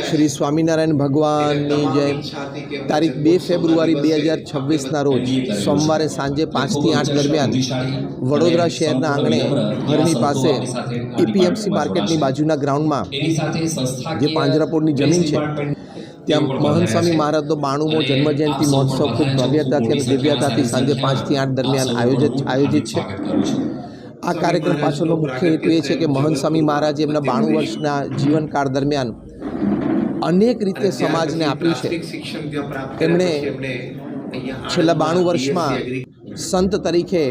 શ્રી સ્વામિનારાયણ ભગવાનની જય તારીખ બે ફેબ્રુઆરી બે હજાર છવ્વીસના રોજ સોમવારે સાંજે પાંચથી આઠ દરમિયાન વડોદરા શહેરના આંગણે ઘરની પાસે એપીએમસી માર્કેટની બાજુના ગ્રાઉન્ડમાં જે પાંજરાપોળની જમીન છે, ત્યાં મહંત સ્વામી મહારાજનો બાણુમો જન્મજયંતિ મહોત્સવ ખૂબ ભવ્યતાથી અને દિવ્યતાથી સાંજે પાંચથી આઠ દરમિયાન આયોજિત આયોજિત છે. આ કાર્યક્રમ પાછળનો મુખ્ય હેતુ એ છે કે મહંત સ્વામી મહારાજે એમના બાણું વર્ષના જીવનકાળ દરમિયાન અનેક રીતે સમાજને આપ્યું છે. તેમણે છેલ્લા બાણું વર્ષમાં સંત તરીકે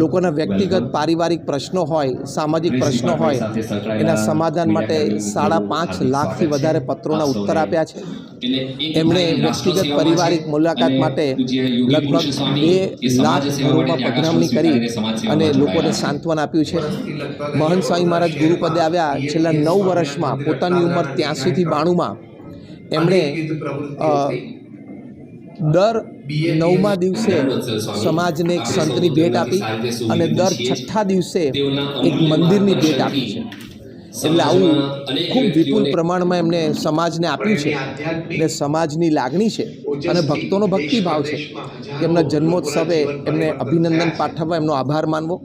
લોકોના વ્યક્તિગત પારિવારિક પ્રશ્નો હોય સામાજિક પ્રશ્નો હોય એના સમાધાન માટે સાડા પાંચ લાખથી વધારે પત્રોના ઉત્તર આપ્યા છે. એમણે વ્યક્તિગત પારિવારિક મુલાકાત માટે લગભગ બે લાખ ઘરોમાં પધરામણી કરી અને લોકોને સાંત્વન આપ્યું છે. મહંત સ્વામી મહારાજ ગુરુપદે આવ્યા છેલ્લા નવ વર્ષમાં પોતાની ઉંમર ત્યાંસીથી બાણુંમાં. એમણે દર નવમા દિવસે સમાજને એક સંતની ભેટ આપી અને દર છઠ્ઠા દિવસે એક મંદિરની ભેટ આપી છે. એટલે આવું ખૂબ વિપુલ પ્રમાણમાં એમને સમાજને આપ્યું છે ને સમાજની લાગણી છે અને ભક્તોનો ભક્તિભાવ છે કે એમના જન્મોત્સવે એમને અભિનંદન પાઠવવા એમનો આભાર માનવો.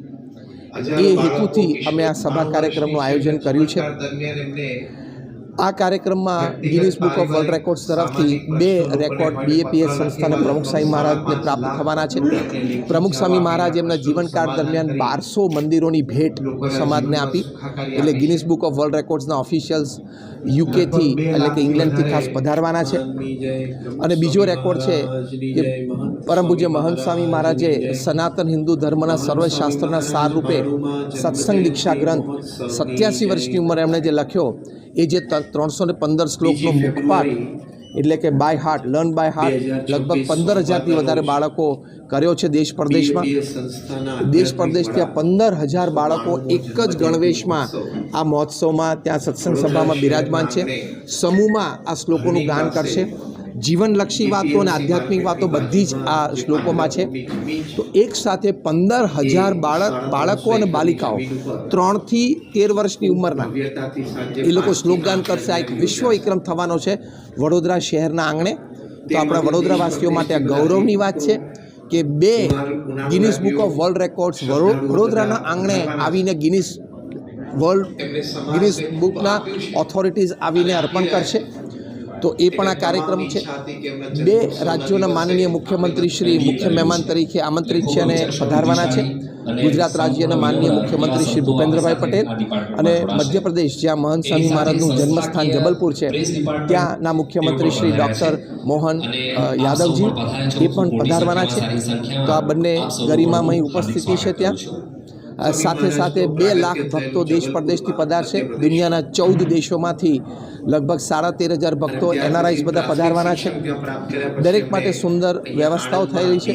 એ હેતુથી અમે આ સભા કાર્યક્રમનું આયોજન કર્યું છે. આ કાર્યક્રમમાં Guinness book of world records તરફથી બે રેકોર્ડ બીએપીએસ સંસ્થાના પ્રમુખ સ્વામી મહારાજને પ્રાપ્ત થવાના છે. પ્રમુખ સ્વામી મહારાજ એમના જીવનકાળ દરમિયાન બારસો મંદિરોની ભેટ સમાજને આપી. એટલે ગિનિસ બુક ઓફ વર્લ્ડ રેકોર્ડ્સના ઓફિશિયલ્સ યુકેથી એટલે કે ઇંગ્લેન્ડથી ખાસ પધારવાના છે. અને બીજો રેકોર્ડ છે કે પરમ પૂજ્ય મહંત સ્વામી મહારાજે સનાતન હિન્દુ ધર્મના સર્વશાસ્ત્રના સાર રૂપે સત્સંગ દીક્ષા ગ્રંથ સત્યાસી વર્ષની ઉંમરે એમણે જે લખ્યો, એ જે ત્રણસો ને પંદર શ્લોકનો મુખપાઠ એટલે કે by heart learn by heart લગભગ પંદર હજારથી વધારે બાળકો કર્યો છે દેશ પરદેશમાં. દેશ પરદેશથી આ પંદર હજાર બાળકો એક જ ગણવેશમાં આ મહોત્સવમાં ત્યાં સત્સંગ સભામાં બિરાજમાન છે. સમૂહમાં આ શ્લોકોનું ગાન કરશે. જીવનલક્ષી વાતો અને આધ્યાત્મિક વાતો બધી જ આ શ્લોકોમાં છે. તો એક સાથે પંદર હજાર બાળક, બાળકો અને બાલિકાઓ ત્રણથી તેર વર્ષની ઉંમરના. એ લોકો શ્લોકગાન કરશે. આ એક વિશ્વ વિક્રમ થવાનો છે વડોદરા શહેરના આંગણે. તો આપણા વડોદરાવાસીઓ માટે આ ગૌરવની વાત છે કે બે Guinness book of world records વડોદરાના આંગણે આવીને ગિનિસ વર્લ્ડ ગિનિસ બુકના ઓથોરિટીઝ આવીને અર્પણ કરશે. તો એ પણ આ કાર્યક્રમ છે. બે રાજ્યોના માનનીય મુખ્યમંત્રી શ્રી મુખ્ય મહેમાન તરીકે આમંત્રિત છે અને પધારવાના છે. ગુજરાત રાજ્યના માનનીય મુખ્યમંત્રી શ્રી ભૂપેન્દ્રભાઈ પટેલ અને મધ્યપ્રદેશ જ્યાં મહંત સ્વામી મહારાજનું જન્મસ્થાન જબલપુર છે ત્યાંના મુખ્યમંત્રી શ્રી ડૉક્ટર મોહન યાદવજી એ પણ પધારવાના છે. તો આ બંને ગરિમામય ઉપસ્થિતિ છે ત્યાં. સાથે સાથે બે લાખ ભક્તો દેશ પરદેશથી પધારશે દુનિયાના ચૌદ દેશોમાંથી લગભગ સાડા તેર હજાર ભક્તો એનઆરઆઈસ બધા પધારવાના છે. દરેક માટે સુંદર વ્યવસ્થાઓ થયેલી છે.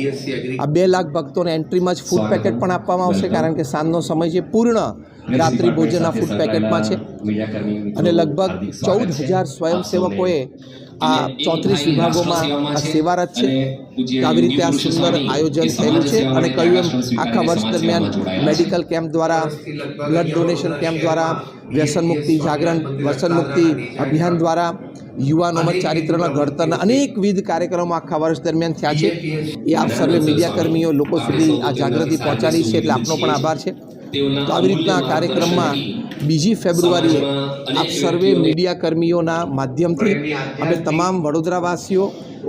આ બે લાખ ભક્તોને એન્ટ્રીમાં જ ફૂડ પેકેટ પણ આપવામાં આવશે, કારણ કે સાંજનો સમય છે પૂર્ણ રાત્રિ ભોજનના ફૂડ પેકેટમાં છે. અને લગભગ ચૌદ હજાર સ્વયંસેવકોએ આ ચોત્રીસ વિભાગોમાં આ સેવારત છે. આવી રીતે આ સુંદર આયોજન થયેલું છે અને કહ્યું એમ આખા વર્ષ દરમિયાન મેડિકલ કેમ્પ દ્વારા બ્લડ ડોનેશન કેમ્પ દ્વારા વ્યસન મુક્તિ જાગરણ વ્યસન મુક્તિ અભિયાન દ્વારા યુવાનોમાં ચારિત્રના ઘડતરના અનેકવિધ કાર્યક્રમો આખા વર્ષ દરમિયાન થયા છે. એ આપ સર્વે મીડિયાકર્મીઓ લોકો સુધી આ જાગૃતિ પહોંચાડી છે એટલે આપનો પણ આભાર છે. તો આવી રીતના કાર્યક્રમમાં બીજી ફેબ્રુઆરીએ આપ સર્વે મીડિયાકર્મીઓના માધ્યમથી અમે તમામ વડોદરાવાસીઓ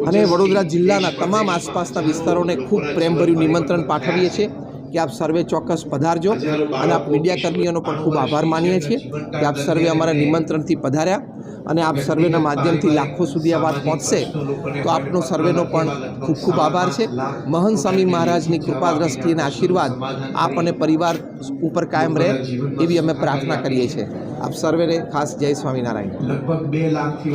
અને વડોદરા જિલ્લાના તમામ આસપાસના વિસ્તારોને ખૂબ પ્રેમભર્યું નિમંત્રણ પાઠવીએ છીએ. કે આપ સર્વે ચોક્કસ પધારજો. અને આપ મીડિયાકર્મીઓનો પણ ખૂબ આભાર માનીએ છીએ કે આપ સર્વે અમારા નિમંત્રણથી પધાર્યા અને આપ સર્વેના માધ્યમથી લાખો સુધી આ વાત પહોંચશે, તો આપનો સર્વેનો પણ ખૂબ ખૂબ આભાર છે. મહંત સ્વામી મહારાજની કૃપા અને આશીર્વાદ આપ અને પરિવાર ઉપર કાયમ રહે એવી અમે પ્રાર્થના કરીએ છીએ. આપ સર્વેને ખાસ જય સ્વામિનારાયણ. લગભગ બે લાખથી